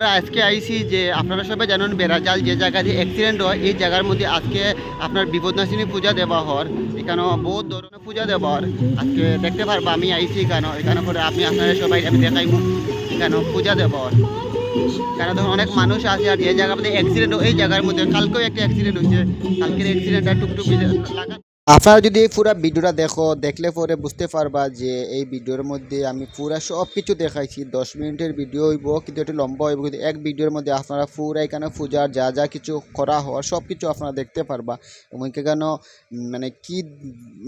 আজকে আইসি যে আপনারা সবাই জানেন বেড়াজাল যে জায়গা দিয়ে অ্যাক্সিডেন্ট হয়, এই জায়গার মধ্যে আজকে আপনার বিপদনাশিনী পূজা দেওয়া হর এখানে বহুত ধরনের পূজা দেওয়া হয় আজকে দেখতে পারব, আমি আইছি এখানে এখানে করে আপনি আপনারা সবাই আমি দেখাইব এখানে পূজা দেওয়া হর কারণ ধরুন অনেক মানুষ আছে আর যে জায়গার মধ্যে অ্যাক্সিডেন্ট এই জায়গার মধ্যে কালকেও একটা অ্যাক্সিডেন্ট হয়েছে। কালকের অ্যাক্সিডেন্টটা টুকটুক লাগা আপনারা যদি পুরো ভিডিওটা দেখো, দেখলে পরে বুঝতে পারবা যে এই ভিডিওর মধ্যে আমি পুরা সব কিছু দেখাইছি। দশ মিনিটের ভিডিও হইব, কিন্তু একটু লম্বা হইব, কিন্তু এক ভিডিওর মধ্যে আপনারা পুরা এখানে পূজার যা যা কিছু করা হয় সব কিছু আপনারা দেখতে পারবা। এবং কেন মানে কি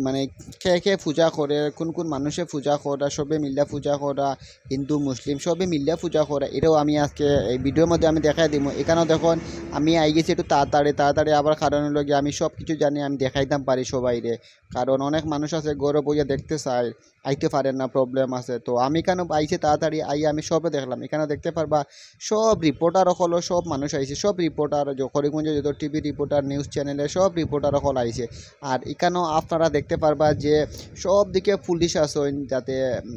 মানে কে কে পূজা করে, কোন কোন মানুষে পূজা করা, সবে মিল্লা পূজা করা, হিন্দু, মুসলিম, সবে মিল্লা পূজা করা, এটাও আমি আজকে এই ভিডিওর মধ্যে আমি দেখাই দিব। এখানেও দেখুন, আমি আই গেছি একটু তাড়াতাড়ি তাড়াতাড়ি আবার কারণ হলো গিয়ে আমি সব কিছু জানি, আমি দেখাইতাম পারি সবাইরে কারণ অনেক মানুষ আছে গৌরব বইয়া দেখতে চায়, আইতে পারেন না প্রবলেম আছে। তো আমি কেন আইছে তাড়াতাড়ি? আই, আমি সবে দেখলাম। এখানে দেখতে পারবা, সব রিপোর্টার হলো সব মানুষ আইছে। সব রিপোর্টার করিমগঞ্জে যত টিভি রিপোর্টার নিউজ চ্যানেলে সব রিপোর্টার হল আইছে। আর এখানেও আপনারা দেখতে পারবা যে, সব দিকে পুলিশ আসেন যাতে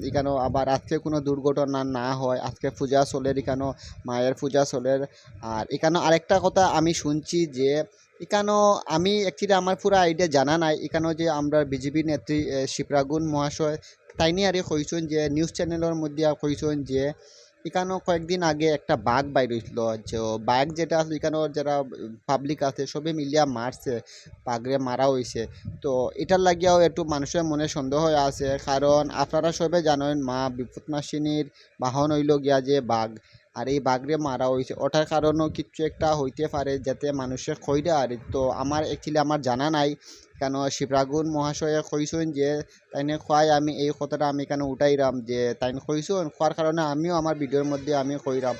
এখানেও আবার আজকে কোনো দুর্ঘটনা না হয়। আজকে পূজা চলের এখানেও মায়ের পূজা চলের আর এখানেও আরেকটা কথা আমি শুনছি যে এখানেও আমি অ্যাকচুয়ালি আমার পুরো আইডিয়া জানা নাই। এখানেও যে আমরা বিজেপি নেত্রী এ, শিপ্রাগুন মহাশয় তাইনি আর কইছেন যে নিউজ চ্যানেলের মধ্যে কইছেন যে এখানেও কয়েকদিন আগে একটা বাঘ বাইর হয়েছিল যে বাঘ যেটা আছে এখানেও যারা পাবলিক আছে সবে মিলিয়া মারছে বাঘরে মারা হয়েছে তো এটার লাগিয়াও একটু মানুষের মনে সন্দেহ আছে। কারণ আপনারা সবে জানেন মা বিপদনাশিনীর বাহন হইল গিয়া যে বাঘ। আর এই বাঘরে মারা হয়েছে। ওটার কারণেও কিছু একটা হইতে পারে যাতে মানুষের খইরা আর তো আমার অ্যাকচুয়ালি আমার জানা নাই, কেন শিবরাগুন মহাশয়ে কইসেন যে, তাইনে খোয়াই, আমি এই কথাটা আমি কেন উঠাইরাম যে, তাইন কইসেন? খোয়ার কারণে আমিও আমার ভিডিওর মধ্যে আমি কইরাম।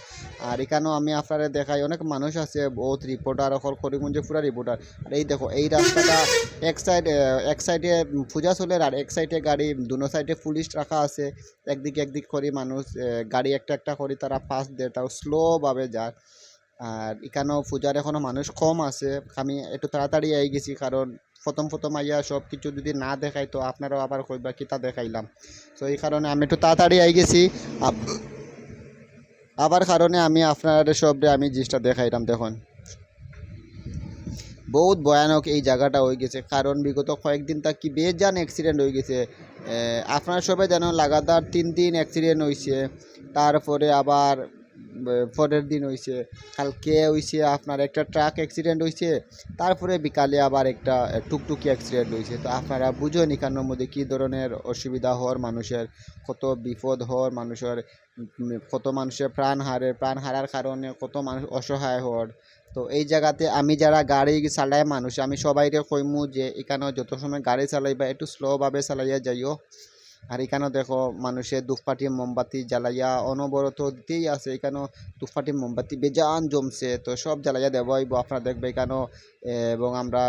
আর এখানেও আমি আপনারা দেখাই, অনেক মানুষ আছে বহুত রিপোর্টার অকল করিমগঞ্জে পুরা রিপোর্টার আর এই দেখো, এই রাস্তাটা এক সাইড এক সাইডে পূজা চলে আর এক সাইডে গাড়ি, দুনো সাইডে পুলিশ রাখা আছে। একদিকে একদিক করে মানুষ গাড়ি একটা একটা করে তারা পাস দেয়, তাও স্লোভাবে যায়। আর এখানেও পূজার এখনও মানুষ কম আছে। আমি একটু তাড়াতাড়ি আই গেছি, কারণ প্রথম প্রথম আইয়া সব কিছু যদি না দেখাই, তো আপনারাও আবার কইবা, কিতা দেখাইলাম। তো এই কারণে আমি একটু তাড়াতাড়ি আই গেছি। আবার কারণে আমি আপনার সব আমি জিনিসটা দেখাইলাম, দেখুন। বহুত ভয়ানক এই জায়গাটা হয়ে গেছে। কারণ বিগত কয়েকদিন তা কি বেজান অ্যাক্সিডেন্ট হয়ে গেছে। আপনার সবাই জানো লাগাতার তিন দিন অ্যাক্সিডেন্ট হয়েছে তারপরে আবার পরের দিন হয়েছে কালকে হয়েছে আপনার একটা ট্রাক অ্যাক্সিডেন্ট হয়েছে তারপরে বিকালে আবার একটা টুকটুকি অ্যাক্সিডেন্ট হয়েছে তো আপনারা বুঝুন এখানের মধ্যে কী ধরনের অসুবিধা হওয়ার মানুষের, কত বিপদ হওয়ার মানুষের কত মানুষের প্রাণ হারে, প্রাণ হারার কারণে কত মানুষ অসহায় হওয়ার। তো এই জায়গাতে আমি যারা গাড়ি চালায় মানুষ, আমি সবাইকে কইমু যে এখানে যত সময় গাড়ি চালাইবা একটু স্লোভাবে চালাইয়া যাইও। আর এখানেও দেখো মানুষের ধূপকাঠি মোমবাতি জ্বালাইয়া অনবরত দিতেই আছে। এখানেও ধূপকাঠি মোমবাতি বেজান জমছে, তো সব জ্বালাইয়া দেব। আপনারা দেখবে এখানেও এবং আমরা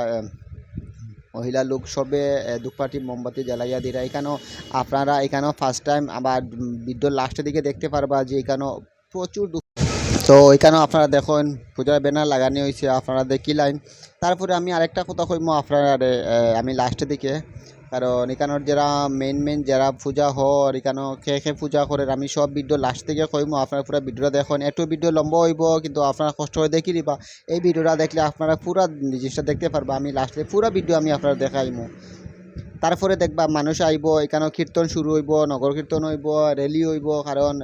মহিলা লোক সবে ধূপকাঠি মোমবাতি জ্বালাইয়া দিরা। এখানেও আপনারা এখানেও ফার্স্ট টাইম আবার ভিডিওর লাস্টের দিকে দেখতে পারবা যে এখানেও প্রচুর তো এখানেও আপনারা দেখুন, পূজার ব্যানার লাগানো হয়েছে আপনারা দেখি লাইন তারপরে আমি আরেকটা কথা কইমো আপনারা আমি লাস্টের দিকে। কারণ এখানের যারা মেন মেন যারা পূজা হর এখানেও খেয়ে খেয়ে পূজা করে আমি সব ভিডিও লাস্ট থেকে কইমো, আপনারা পুরো ভিডিওটা দেখুন। একটু ভিডিও লম্বা হইব, কিন্তু আপনারা কষ্ট করে দেখি দিবা এই ভিডিওটা দেখলে আপনারা পুরো জিনিসটা দেখতে পারবা। আমি লাস্টে পুরো ভিডিও আমি আপনারা দেখাইমু। তারপরে দেখবা মানুষ আইব এখানেও কীর্তন শুরু হইব, নগর কীর্তন হইব র্যালি হইব, কারণ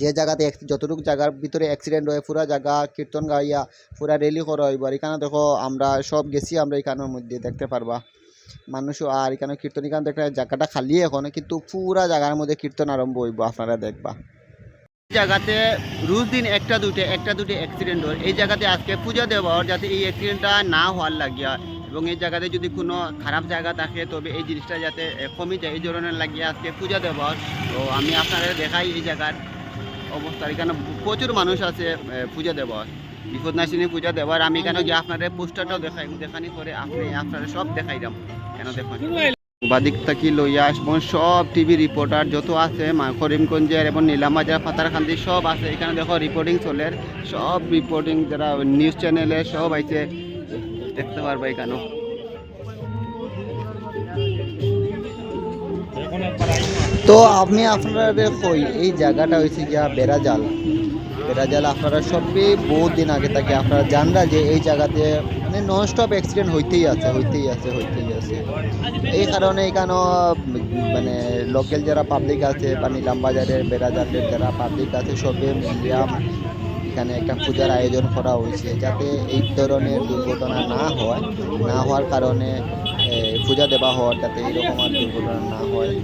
যে জায়গাতে যতটুকু জায়গার ভিতরে অ্যাক্সিডেন্ট হয়, পুরা জায়গা কীর্তন গাইয়া পুরা রেলি করা হইব। আর এখানে দেখো, আমরা সব গেছি আমরা এখানের মধ্যে, দেখতে পারবা। মানুষও আর এখানে কীর্তন এখানে দেখলে জায়গাটা খালি এখন, কিন্তু পুরা জায়গার মধ্যে কীর্তন আরম্ভ হইব, আপনারা দেখবা। জায়গাতে রোজ দিন একটা দুটে একটা দুটে অ্যাক্সিডেন্ট হয়। এই জায়গাতে আজকে পূজা দেওয়া যাতে এই অ্যাক্সিডেন্টটা না হওয়ার লাগিয়া এবং এই জায়গাতে যদি কোনো খারাপ জায়গা থাকে, তবে এই জিনিসটা যাতে কমে যায়, এই ধরনের লাগিয়ে আজকে পূজা দেওয়া তো আমি আপনাদের দেখাই এই জায়গার অবস্থা। এখানে প্রচুর মানুষ আছে পূজা দেওয়ার বিপদনাশিনী পূজা দেওয়ার। আমি কেন গিয়ে আপনাদের পোস্টারটাও দেখাই? দেখানি করে আপনি আপনারা সব দেখাইলাম কেন দেখুন? লইয়া আসব? সব টিভি রিপোর্টার যত আছে করিমগঞ্জের এবং নীলামাজার, পাতারখান্দি সব আছে। এখানে দেখো রিপোর্টিং চলে। সব রিপোর্টিং যারা নিউজ চ্যানেলে সব আইছে। দেখতে পারবা এখানেও তো আমি আপনারা কই? এই জায়গাটা হয়েছে গিয়া বেড়াজাল। বেড়াজাল আপনারা সবই বহুত দিন আগে থেকে আপনারা জানরা যে এই জায়গাতে মানে নন স্টপ অ্যাক্সিডেন্ট হইতেই আছে হইতেই আছে হইতেই আছে। এই কারণে এখানে মানে লোকাল যারা পাবলিক আছে বা নিলাম বাজারের যারা পাবলিক আছে, সবে মিলিয়া এখানে একটা পূজার আয়োজন করা হয়েছে যাতে এই ধরনের দুর্ঘটনা না হয়, না হওয়ার কারণে পূজা দেওয়া হওয়ার যাতে এইরকম আর দুর্ঘটনা না হয়।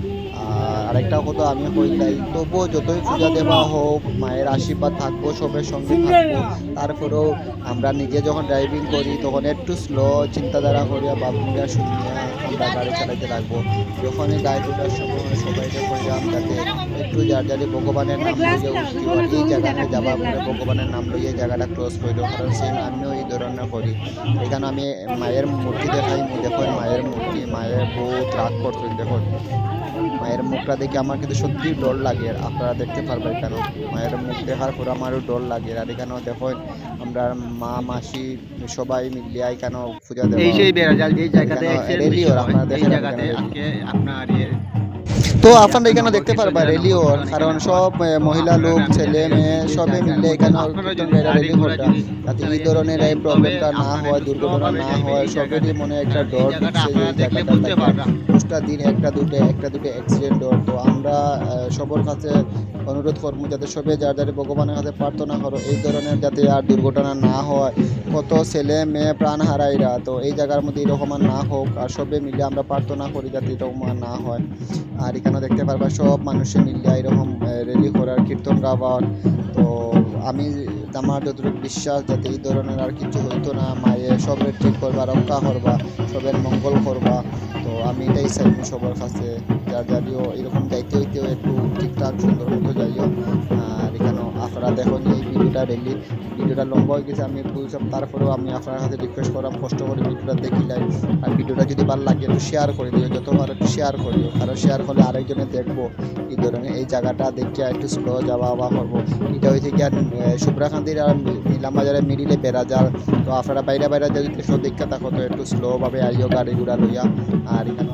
আর আরেকটা কথা আমি কইলাই তবুও যতই পূজা দেওয়া হোক, মায়ের আশীর্বাদ থাকব, সবের সঙ্গে থাকব। তারপরেও আমরা নিজে যখন ড্রাইভিং করি, তখন একটু স্লো চিন্তাধারা করিয়া বাবুরা শুনিয়া আমরা গাড়ি চালাতে লাগবো। যখনই গাড়ি ওঠার সময় সবাইকে কইলাম যাতে একটু যার যারে ভগবানের নাম লইয়া উঠতে পারে এই জায়গাটা যাবা পরে ভগবানের নাম লইয়ে জায়গাটা ক্রস করে দেবো কারণ সেই আমিও এই ধরনের করি। এখানে আমি মায়ের মূর্তি দেখাই, দেখো, মায়ের মূর্তি, মায়ের বহুত রাগ করতো দেখো। মায়ের মুখটা দেখে আমার কিন্তু সত্যি ডর লাগে। আর আপনারা দেখতে পারবেন কেন? মায়ের মুখ দেখার পর আমারও ডর লাগে। আর এখানেও দেখো আমরা মা মাসি সবাই মিলে এখানে পূজা দেওয়া এই হয়। বেড়া জাল যে জায়গাতে আপনারা এই দেখেন আজকে আপনার ইয়ে তো আপনারা এখানে দেখতে পারবেন রেলিও কারণ সব মহিলা লোক ছেলে মেয়ে সবে মিলে এখানে রেলি হলটা যাতে এই ধরনের এই প্রবলেমটা না হয় দুর্ঘটনা না হয় সবেরই মনে একটা ডর জায়গাটা দিন একটা দুটো একটা দুটো অ্যাক্সিডেন্ট ডর তো আমরা সবার কাছে অনুরোধ করব যাতে সবে যার যারে ভগবানের কাছে প্রার্থনা করো, এই ধরনের যাতে আর দুর্ঘটনা না হয়। কত ছেলে মেয়ে প্রাণ হারাইরা, তো এই জায়গার মধ্যে এরকম আর না হোক, আর সবে মিলে আমরা প্রার্থনা করি যাতে এরকম আর না হয়। আর এখানে দেখতে পারবা সব মানুষে মিলে এরকম রেলি করার কীর্তন গাওয়ার। তো আমি আমার যতটুকু বিশ্বাস যাতে এই ধরনের আর কিছু হইতো না, মায়ে সবের ঠিক করবা, রক্ষা করবা, সবের মঙ্গল করবা। তো আমি এটাই চাইব সবার কাছে। যার যারিও এরকম যাইতে হইতেও একটু ঠিকঠাক সুন্দর মতো যাইও। আর এখানে আপনারা দেখুন এই ভিডিওটা রেলি ভিডিওটা লম্বা হয়ে গেছে, আমি বুঝলাম তারপরেও আমি আপনার কাছে রিকোয়েস্ট করলাম কষ্ট করে ভিডিওটা দেখিলাই আর ভিডিওটা যদি ভালো লাগে, একটু শেয়ার করে দিও, যতবার একটু শেয়ার করিও। কারণ শেয়ার করলে আরেকজনে দেখব এই ধরনের এই জায়গাটা দেখিয়া একটু স্লো যাওয়া আওয়া করব। এটা হয়েছে কি আর সুব্রাকান্তির আর নিলাম বাজারে মিডিলে বেড়া যার তো আপনারা বাইরে বাইরে যদি দেখা থাকো, তো একটু স্লোভাবে আইও গাড়ি ঘোড়া লইয়া। আর এখানে